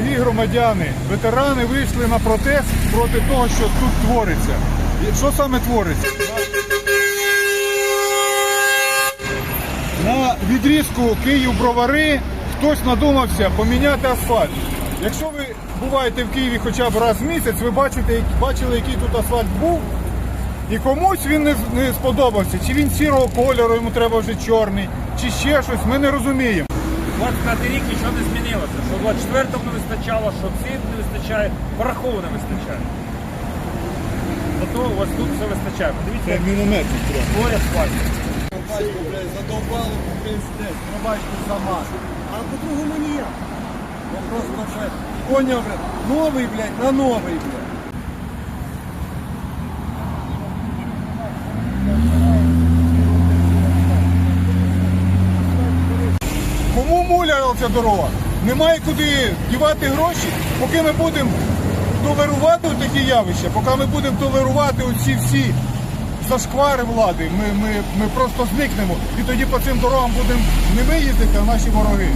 Дорогі громадяни, ветерани вийшли на протест проти того, що тут твориться. Що саме твориться? На відрізку Київ-Бровари хтось надумався поміняти асфальт. Якщо ви буваєте в Києві хоча б раз в місяць, ви бачите, бачили, який тут асфальт був, і комусь він не, не сподобався. Чи він сірого кольору, йому треба вже чорний, чи ще щось, ми не розуміємо. 25 рік нічого не змінилося. Що 24-му не вистачало, що цим не вистачає, порахову не вистачає. Зато у вас тут все вистачає. Подивіться, міномет. двоє асфальт. Батько, блядь, задовбало, пиздець, пробачте за. А по-другому ніяк. Ну просто вже поняв, блядь, новий, блядь, на новий, блядь. Ця дорога? Немає куди дівати гроші, поки ми будемо толерувати такі явища, поки ми будемо толерувати оці всі зашквари влади, ми, ми, ми просто зникнемо. І тоді по цим дорогам будемо не ми їздити, а наші вороги.